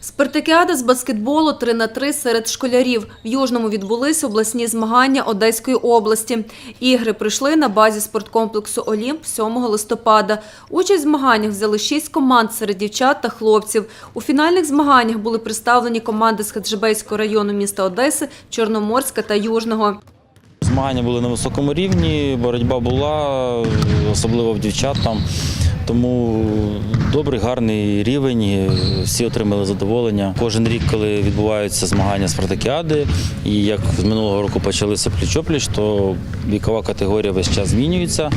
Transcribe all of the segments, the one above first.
Спартакіада з баскетболу 3 на 3 серед школярів. В Южному відбулись обласні змагання Одеської області. Ігри пройшли на базі спорткомплексу «Олімп» 7 листопада. Участь в змаганнях взяли шість команд серед дівчат та хлопців. У фінальних змаганнях були представлені команди з Хаджибейського району міста Одеси, Чорноморська та Южного. Змагання були на високому рівні, боротьба була, особливо в дівчат там. Тому добрий, гарний рівень, всі отримали задоволення. Кожен рік, коли відбуваються змагання спартакіади, і як з минулого року почалися пліч-опліч, то вікова категорія весь час змінюється.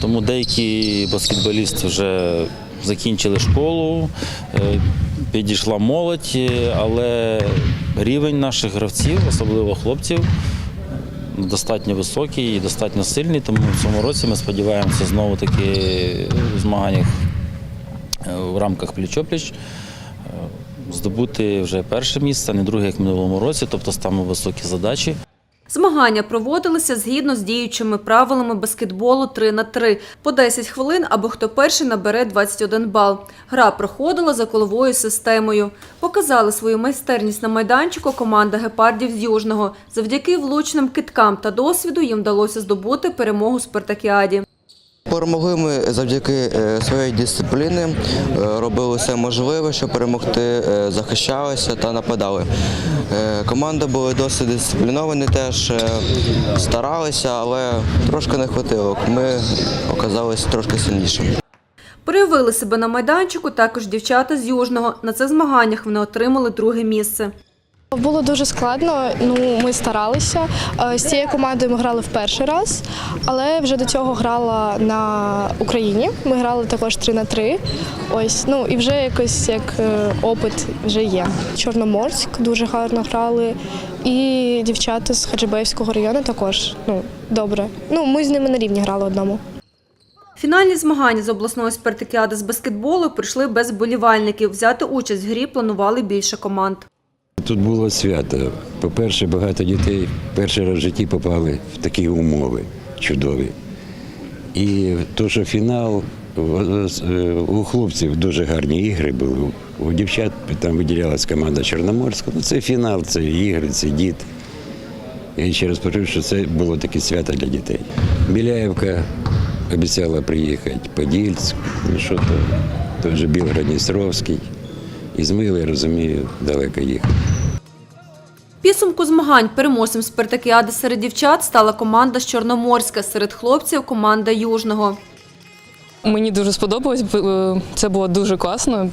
Тому деякі баскетболісти вже закінчили школу, е, підійшла молодь, але рівень наших гравців, особливо хлопців, достатньо високий і достатньо сильний, тому в цьому році ми сподіваємося знову таки в змаганнях е, в рамках пліч-опліч е, здобути вже перше місце, не друге, як в минулому році, тобто ставимо високі задачі. Змагання проводилися згідно з діючими правилами баскетболу 3 на 3 по 10 хвилин або хто перший набере 21 бал. Гра проходила за коловою системою. Показали свою майстерність на майданчику команда гепардів з Южного. Завдяки влучним киткам та досвіду їм вдалося здобути перемогу спартакіаді. Перемогли ми завдяки е, своїй дисципліни, е, робили все можливе, щоб перемогти, е, захищалися та нападали. Команда була досить дисципліновані, теж старалися, але трошки не хватило. Ми оказалися трошки сильнішими. Проявили себе на майданчику також дівчата з Южного. На цих змаганнях вони отримали друге місце. Було дуже складно. Ну ми старалися. Е, З цією командою ми грали в перший раз, але вже до цього грала на Україні. Ми грали також 3 на 3. Ось ну і вже якось як е, опит вже є. Чорноморськ дуже гарно грали, і дівчата з Хаджибеївського району також ну добре. Ну ми з ними на рівні грали одному. Фінальні змагання з обласної спартакіади з баскетболу прийшли без болівальників. Взяти участь в грі планували більше команд. Тут було свято. По-перше, багато дітей перший раз в житті попали в такі умови чудові. І то, що фінал, у хлопців дуже гарні ігри були. У дівчат там виділялась команда Чорноморська. Ну, це фінал, це ігри, це діти. Я ще раз повторю, що це було таке свято для дітей. Біляєвка обіцяла приїхати, Подільськ, ну що то, той же Білгород-Дністровський. Ізмаїл, я розумію, далеко їхати. Підсумку змагань переможцем спартакіади серед дівчат стала команда з Чорноморська, серед хлопців команда Южного. Мені дуже сподобалось, е, це було дуже класно.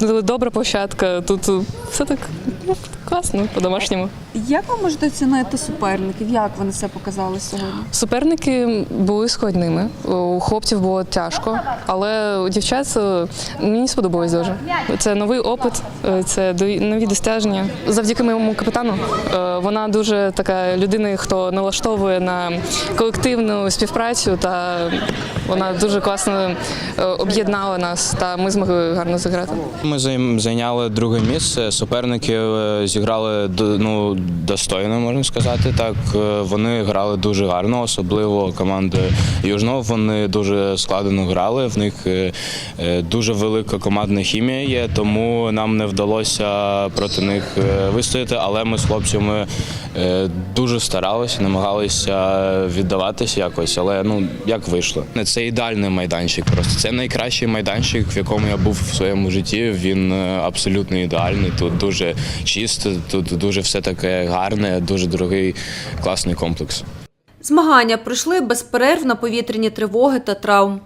Добра площадка. Тут е, все так ну, класно по-домашньому. Як ви можете оцінити суперників? Як вони себе показали сьогодні? Суперники були складними. У хлопців було тяжко, але у дівчат е, мені сподобалось дуже. Це новий опит, е, це до- нові досягнення. Завдяки моєму капітану е, вона дуже така людина, хто налаштовує на колективну співпрацю, та вона дуже класно об'єднала нас, та ми змогли гарно зіграти. Ми зайняли друге місце. Суперники зіграли до- ну, достойно, можна сказати. Так Е, вони грали дуже гарно, особливо команда Южного. Вони дуже складно грали. В них е, е, дуже велика командна хімія є, тому нам не вдалося проти них вистояти. Але ми з хлопцями дуже старалися, намагалися віддаватися якось, але ну як вийшло. Це ідеальний майданчик. Просто це найкращий майданчик, в якому я був в своєму житті. Він абсолютно ідеальний. Тут дуже чисто, тут дуже все таке гарне, дуже дорогий, класний комплекс. Змагання пройшли без перерв на повітряні тривоги та травм.